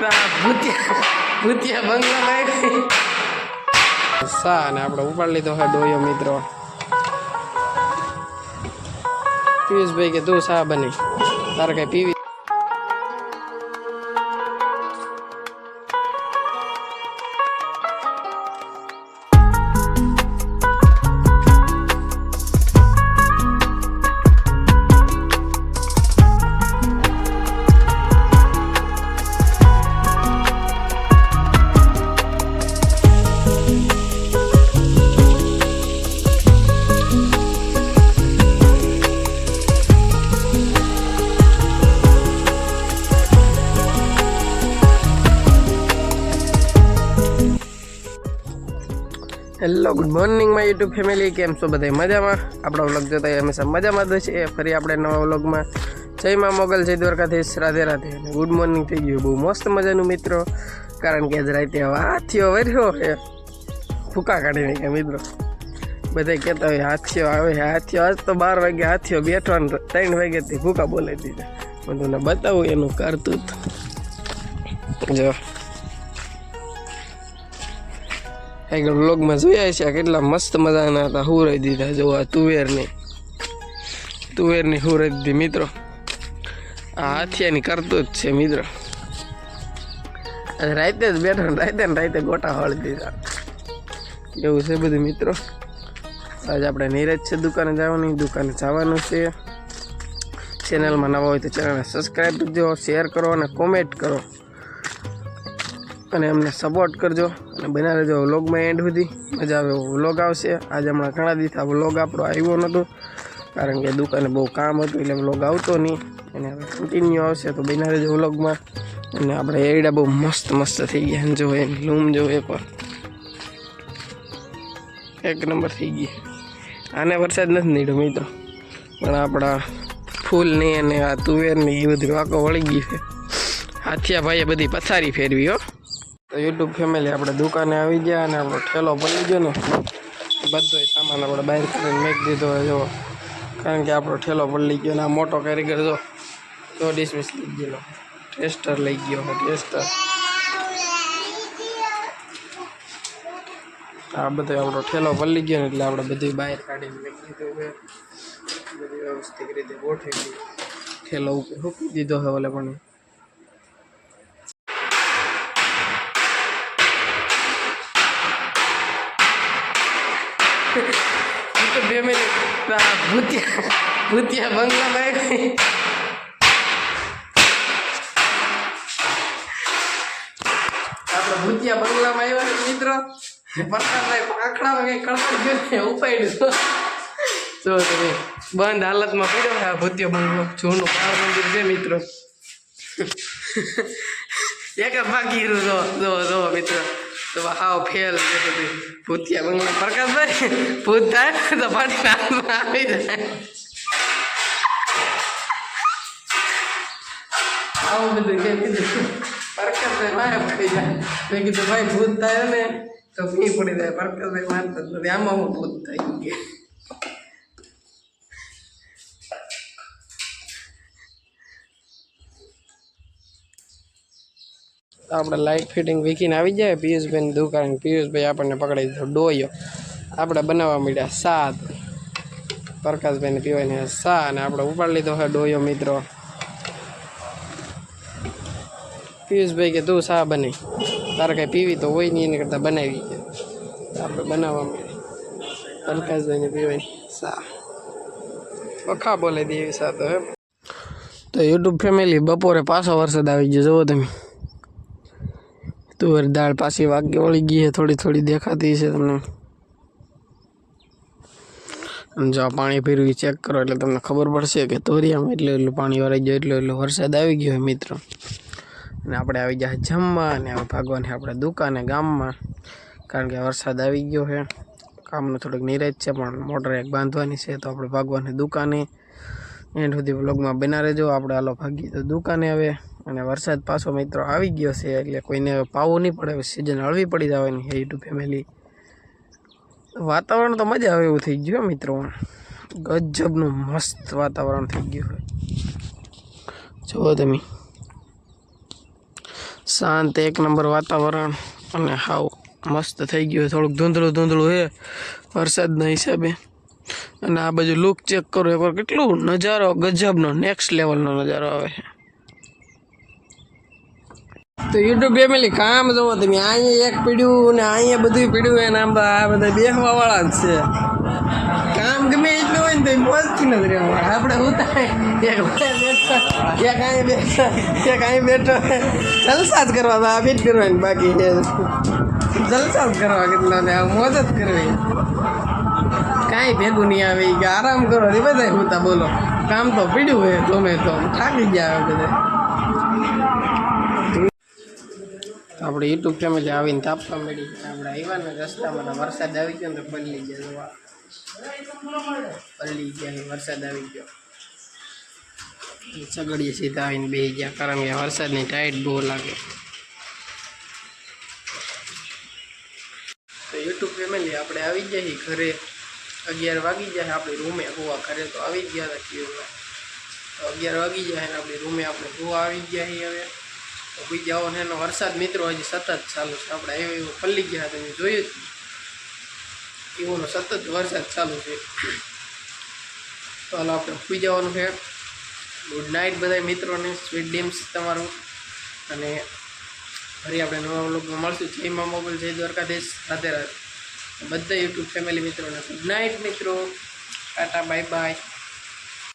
ભૂતિયા ભૂતિયા બંગલામાં સા અને આપણે ઉપાડ લીધો હોય ડોયો મિત્રો. પિયુષભાઈ કે તું સા બની? તારે કઈ PV hello good morning my YouTube family કેમ છો બધા મજામાં? આપણો વ્લોગ જોતા હંમેશા મજામાં જ છે. ફરી આપણે નવા વ્લોગમાં જય માં મોગલ, જય દ્વારકાધીશ, રાધે રાધે. ગુડ મોર્નિંગ થઈ ગયું. બહુ મસ્ત મજાનું મિત્રો. કારણ કે આજ રાતે હાથીઓ વર્યો છે. ફૂકા કાઢીને કે મિત્રો. બધા કહેતા હોય, હાથીઓ આવે હાથીઓ. આજ તો બાર વાગે હાથીઓ બેઠો ત્રણ વાગ્યાથી ફૂકા બોલાવી દીધા. હું તમને બતાવું, એનું કરતું જો. આગળ વ્લોગમાં જોયા છે કેટલા મસ્ત મજાના હતા, હુરાઈ દીધા જોવા તુવેરની. તુવેરની હુરાઈ દીધી, મિત્રો. આ હાથિયાની કરતો જ છે, મિત્રો. રાતે જ બેઠો રાતે ને રાતે ગોટા હળી દીધા. એવું છે બધું, મિત્રો. આજે આપણે નીરજ છે દુકાને જવાની, દુકાને જવાનું છે. ચેનલમાં નવા હોય તો ચેનલને સબસ્ક્રાઈબ કરજો શેર કરો અને કોમેન્ટ કરો. અને અમને સપોર્ટ કરજો અને બના રહેજો વ્લોગમાં એન્ડ સુધી. મજા આવે વ્લોગ આવશે. આજે હમણાં ઘણા દિવસ આ વ્લોગ આપણો આવ્યો નહોતો, કારણ કે દુકાને બહુ કામ હતું એટલે વ્લોગ આવતો નહીં. અને હવે કન્ટિન્યુ આવશે તો બના રહેજો વ્લોગમાં અને આપણે એરડા બહુ મસ્ત મસ્ત થઈ ગયા જો એમ લૂમ જો પણ એક નંબર થઈ ગઈ. આને વરસાદ નથી નીડ્યો મિત્રો. પણ આપણા ફૂલની અને આ તુવેરની એ બધી વાંકો વળી ગઈ છે. હાથિયા ભાઈએ બધી પથારી ફેરવી હો. તો યુટ્યુબ ફેમિલી આપણે દુકાને આવી ગયા અને આપણો ઠેલો પડી ગયો ને બધો સામાન આપણે બહાર કરીને મેક દીધો હોય જો કારણ કે આપણો ઠેલો પડી ગયો ને, આ મોટો કારીગર જો, તો ડિસમિસ લઈ ગયેલો. ટેસ્ટર લઈ ગયો ટેસ્ટર આ બધો આપણો ઠેલો પડી ગયો ને, એટલે આપણે બધી બહાર કાઢીને મેક દીધું હોય બધી વ્યવસ્થિત રીતે ગોઠવી ઠેલો ઉપર મૂકી દીધો હોય ઓલે પણ. બે મિનિટ ભૂતિયા ભૂતિયા બંગલામાં આવી આપણે ભૂતિયા બંગલામાં આવ્યા છે મિત્રો. પ્રકાશભાઈ આખડામાં કંઈ કળકડ ગયો ને ઉપાડ્યું તો તમે બંધ હાલતમાં પડ્યો આ ભૂતિયો બંગલો, જૂનું કાળ મંદિર છે, મિત્રો. એક બાકી જો જો જો મિત્રો. તો હાવ ફેલ છે બધી. ભૂતિયા બંગલા પ્રકાશભાઈ ભૂત થાય તો પાણી હાથમાં આવી જાય. આવું બધું મેં કીધું. પ્રકાશભાઈ મારે પડી જાય. મેં કીધું, ભાઈ ભૂત થાય ને તો ફી પડી જાય. પ્રકાશભાઈ માનતા જ નથી. ભૂત થઈ ગયા આપણે લાઇટ ફિટિંગ વીકીને આવી જાય પિયુષભાઈની દુકાન. પિયુષભાઈ આપણને પકડી દીધો ડોયો. આપણે બનાવવા માંડ્યા સાત. પ્રકાશભાઈને પીવાની સા અને આપણે ઉપાડી લીધો હોય ડોયો મિત્રો. પિયુષભાઈ કે તું સા બની? તારે કાંઈ પીવી તો હોય નહીં, એની કરતાં બનાવી કે આપણે બનાવવા માંડ્યા. પ્રકાશભાઈને પીવાની સા વખા બોલે દેવી સા તો એમ તો યુટ્યુબ ફેમિલી બપોરે પાછો વરસાદ આવી ગયો, જુઓ તમે. તુવેર દાળ પાછી વાગ્ય વળી ગઈ છે, થોડી થોડી દેખાતી છે તમને. જો આ પાણી ફેરવી ચેક કરો એટલે તમને ખબર પડશે કે તોરિયામાં એટલું એટલું પાણી વરાઈ ગયું, એટલો એટલો વરસાદ આવી ગયો મિત્રો. અને આપણે આવી ગયા જમવા અને હવે ભાગવાની આપણે દુકાને, ગામમાં. કારણ કે વરસાદ આવી ગયો છે. કામનું થોડુંક નિરાજ છે, પણ મોટર એક બાંધવાની છે, તો આપણે ભાગવાની દુકાને. એન્ડ સુધી બ્લોગમાં બના રહેજો. આપણે હાલો ભાગીએ તો દુકાને હવે. અને વરસાદ પાછો મિત્રો આવી ગયો છે, એટલે કોઈને પાવું નહીં પડે. સિઝન હળવી પડી જવાની છે યુટ્યુબ ફેમિલી વાતાવરણ તો મજા આવે એવું થઈ ગયું મિત્રો. ગજબનું મસ્ત વાતાવરણ થઈ ગયું હોય. જુઓ તમે. શાંત એક નંબર વાતાવરણ અને હાવ મસ્ત થઈ ગયું થોડુંક ધૂંધળું ધૂંધળું છે વરસાદના હિસાબે. અને આ બાજુ લુક ચેક કરો. એકવાર કેટલું નજારો, ગજબનો નેક્સ્ટ લેવલનો નજારો આવે છે. તો યુટ્યુબ ફેમિલી કામ જોવો, તમે અહીંયા એક પીડ્યું ને અહીંયા બધું પીડ્યું એને આમ તો આ બધા બેહવા વાળા જ છે. કામ ગમે એટલું હોય ને તો મોજથી નથી રહેવા આપણે ઉતારે એક અહીં બેઠા એક અહીં બેઠો જલસા જ કરવા તો આ બીટ કરવાની બાકી છે. જલસા જ કરવા કેટલા ને મોજ જ કરવી. કાંઈ ભેગું નહીં આવે. કે આરામ કરો એ બધા હોતા બોલો. કામ તો પીડ્યું હોય ગમે તો. થાકી ગયા બધા આપણે યુટ્યુબ ફેમિલી આવીને તાપવા મળી આપણે આવ્યા ને રસ્તામાં વરસાદ આવી ગયો ને તો પલળી ગયા પલળી ગયા વરસાદ આવી ગયો. સગડીએ સીધા આવીને બે ગયા કારણ કે વરસાદની ટાઈટ બહુ લાગે. તો યુટ્યુબ ફેમિલી આપણે આવી જઈએ ઘરે. અગિયાર વાગી જાય આપણે રૂમે. હોવા ઘરે તો આવી ગયા હતા કીધું તો અગિયાર વાગી જાય ને આપણી રૂમે આપણે હોવા આવી ગયા હવે. તો બીજા અને એનો વરસાદ મિત્રો હજી સતત ચાલુ છે. આપણે આવ્યો એવો પલ્લી ગયા તમે જોયું જ એવોનો સતત વરસાદ ચાલુ છે. તો હાલ આપણે ઊભી જવાનું છે. ગુડ નાઇટ બધા મિત્રોને, સ્વીટ ડીમ્સ તમારું. અને ફરી આપણે નવા વ્લોગમાં મળશું. જય મા મોબાઈલ જય દ્વારકાધીશ. રાધે રાધે. બધા યુટ્યુબ ફેમિલી મિત્રોને ગુડ નાઇટ મિત્રો. Tata, bye bye.